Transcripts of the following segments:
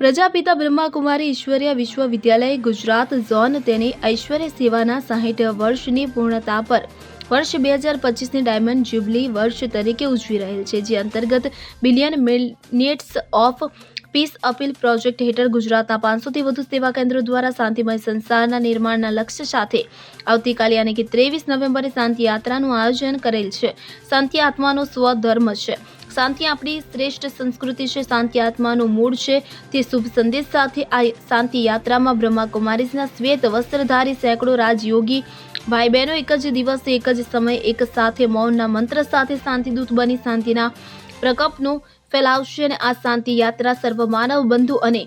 પ્રજાપિતા બ્રહ્માકુમારી ઈશ્વરીય વિશ્વવિદ્યાલય ગુજરાત ઝોન તેની ઐશ્વર્ય સેવાના સાહીઠ વર્ષની પૂર્ણતા પર વર્ષ બે હજાર પચીસની ડાયમંડ જ્યુબલી વર્ષ તરીકે ઉજવી રહેલ છે, જે અંતર્ગત billion minutes of peace appeal project હેઠળ ગુજરાતના પાંચસોથી વધુ સેવા કેન્દ્રો દ્વારા શાંતિમય સંસારના નિર્માણના લક્ષ્ય સાથે આવતીકાલે યાની કે ત્રેવીસ નવેમ્બરે શાંતિ યાત્રાનું આયોજન કરેલ છે. શાંતિ આત્માનો સ્વધર્મ છે. શાંતિ આપણી શ્રેષ્ઠ સંસ્કૃતિ છે, શાંતિ આત્માનું મૂળ છે. તે શુભ સંદેશ સાથે આ શાંતિ યાત્રામાં બ્રહ્માકુમારીઝના શ્વેત વસ્ત્રધારી સેંકડો રાજયોગી ભાઈ બહેનો એક જ દિવસે, એક જ સમયે, એક સાથે મૌનના મંત્ર સાથે શાંતિદૂત બની, શાંતિના પ્રકપનું ફેલાવશે અને આ શાંતિ યાત્રા સર્વ માનવ બંધુ અને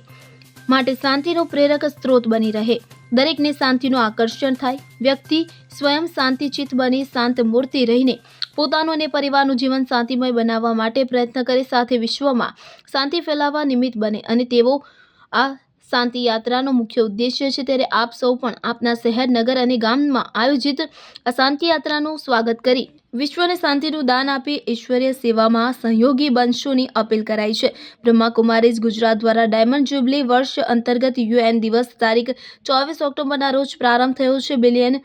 માટે શાંતિનો પ્રેરક સ્ત્રોત બની રહે. દરેકને શાંતિનું આકર્ષણ થાય. વ્યક્તિ સ્વયં શાંતિચિત્ત બની શાંત મૂર્તિ રહીને પોતાનું અને પરિવારનું જીવન શાંતિમય બનાવવા માટે પ્રયત્ન કરે, સાથે વિશ્વમાં શાંતિ ફેલાવવા નિમિત્ત બને અને તેઓ આ શાંતિ યાત્રાનો મુખ્ય ઉદ્દેશ્ય છે. ત્યારે આપ સૌ પણ આપના શહેર, નગર અને ગામમાં આયોજિત આ શાંતિ યાત્રાનું સ્વાગત કરી વિશ્વને શાંતિનું દાન આપી ઈશ્વરીય સેવામાં સહયોગી બનશોની અપીલ કરાઈ છે. બ્રહ્માકુમારીઝ ગુજરાત દ્વારા ડાયમંડ જ્યુબલી વર્ષ અંતર્ગત યુએન દિવસ તારીખ ચોવીસ ઓક્ટોબરના રોજ પ્રારંભ થયો છે. બિલિયન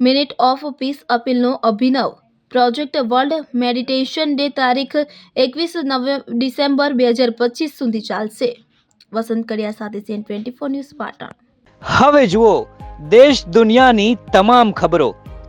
મિનિટ ઓફ પીસ અપીલનો અભિનવ. પ્રોજેક્ટ વર્લ્ડ મેડિટેશન ડે તારીખ એકવીસ નવે ડિસેમ્બર બે હજાર પચીસ સુધી ચાલશે. વસંત કડિયા સાથે CN twenty four news Patan. હવે જુઓ, દેશ દુનિયાની તમામ ખબરો.